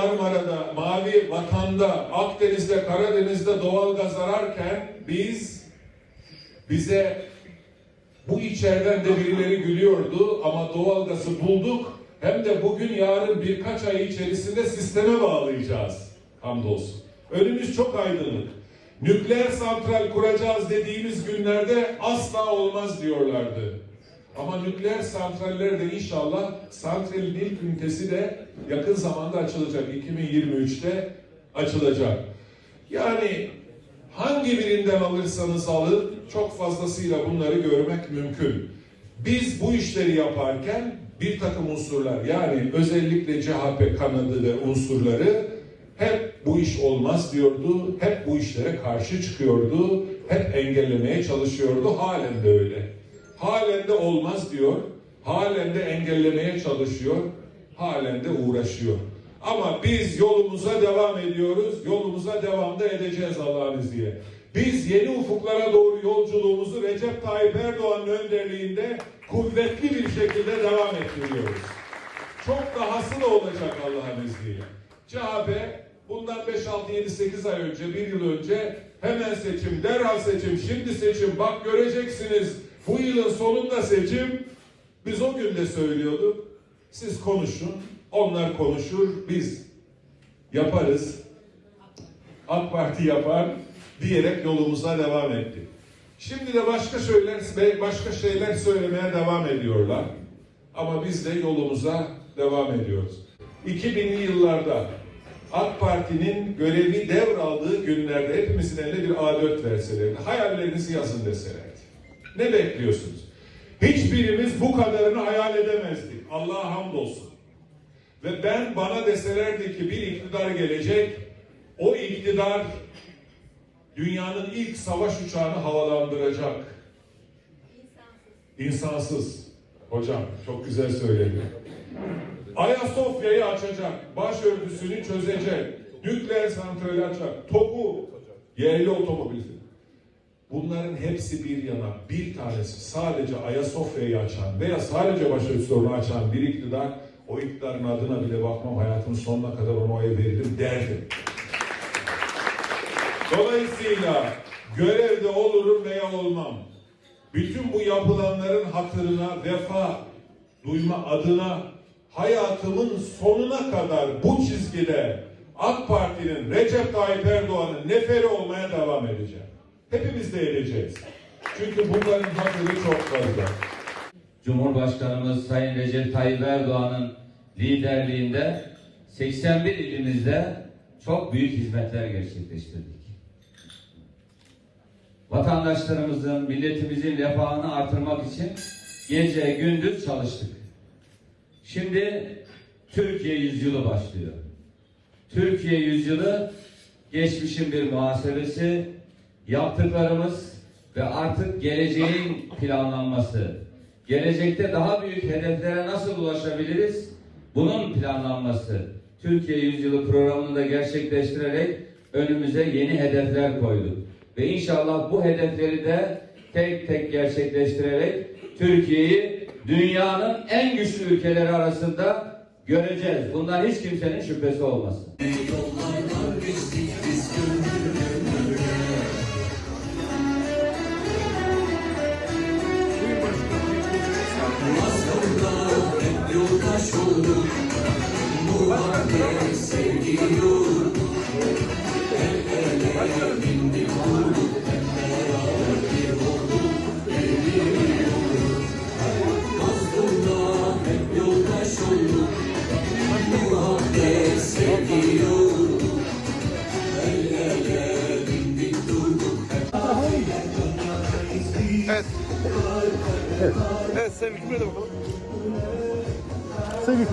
Marmara'da, Mavi Vatan'da, Akdeniz'de, Karadeniz'de doğalgaz ararken biz bize bu içeriden de birileri gülüyordu ama doğalgazı bulduk. Hem de bugün yarın birkaç ay içerisinde sisteme bağlayacağız. Hamdolsun. Önümüz çok aydınlık. Nükleer santral kuracağız dediğimiz günlerde asla olmaz diyorlardı. Ama nükleer santraller de inşallah santralin ilk ünitesi de yakın zamanda açılacak. 2023'te açılacak. Yani hangi birinden alırsanız alın çok fazlasıyla bunları görmek mümkün. Biz bu işleri yaparken bir takım unsurlar yani özellikle CHP kanadı ve unsurları hep bu iş olmaz diyordu, hep bu işlere karşı çıkıyordu, hep engellemeye çalışıyordu, halen de öyle. Halen de olmaz diyor, halen de engellemeye çalışıyor, halen de uğraşıyor. Ama biz yolumuza devam ediyoruz, yolumuza devam da edeceğiz Allah'ın izniyle. Biz yeni ufuklara doğru yolculuğumuzu Recep Tayyip Erdoğan'ın önderliğinde kuvvetli bir şekilde devam ettiriyoruz. Çok dahası da olacak Allah'ın izniyle. CHP bundan 5, 6, 7, 8 ay önce, bir yıl önce hemen seçim, derhal seçim, şimdi seçim, bak göreceksiniz bu yılın sonunda seçim. Biz o gün de söylüyorduk. Siz konuşun, onlar konuşur, biz yaparız. AK Parti yapar diyerek yolumuza devam ettik. Şimdi de başka şeyler başka şeyler söylemeye devam ediyorlar. Ama biz de yolumuza devam ediyoruz. 2000'li yıllarda AK Parti'nin görevi devraldığı günlerde hepimizin eline bir A4 verselerdi, hayallerinizi yazın deselerdi. Ne bekliyorsunuz? Hiçbirimiz bu kadarını hayal edemezdik. Allah'a hamdolsun. Ve ben bana deselerdi ki bir iktidar gelecek, o iktidar dünyanın ilk savaş uçağını havalandıracak. İnsansız. Hocam çok güzel söyledi. Ayasofya'yı açacak, başörtüsünü çözecek, nükleer santrali açacak, TOG'u, yerli otomobil. Bunların hepsi bir yana, bir tanesi sadece Ayasofya'yı açan veya sadece başörtüsü sorunu açan bir iktidar, o iktidarın adına bile bakmam hayatımın sonuna kadar ona oy verirdim derdim. Dolayısıyla görevde olurum veya olmam. Bütün bu yapılanların hatırına, vefa duyma adına hayatımın sonuna kadar bu çizgide AK Parti'nin Recep Tayyip Erdoğan'ın neferi olmaya devam edeceğim. Hepimiz de edeceğiz. Çünkü bunların hatırı çok fazla. Cumhurbaşkanımız Sayın Recep Tayyip Erdoğan'ın liderliğinde 81 ilimizde çok büyük hizmetler gerçekleştirdik. Vatandaşlarımızın, milletimizin refahını artırmak için gece gündüz çalıştık. Şimdi Türkiye yüzyılı başlıyor. Türkiye yüzyılı geçmişin bir muhasebesi, yaptıklarımız ve artık geleceğin planlanması. Gelecekte daha büyük hedeflere nasıl ulaşabiliriz? Bunun planlanması. Türkiye Yüzyılı programını da gerçekleştirerek önümüze yeni hedefler koyduk. Ve inşallah bu hedefleri de tek tek gerçekleştirerek Türkiye'yi dünyanın en güçlü ülkeleri arasında göreceğiz. Bundan hiç kimsenin şüphesi olmasın. Yoldaş olduk Bu sevgi yurduk Evet. Evet. Evet Sevgi buraya da bakalım. Sevgili.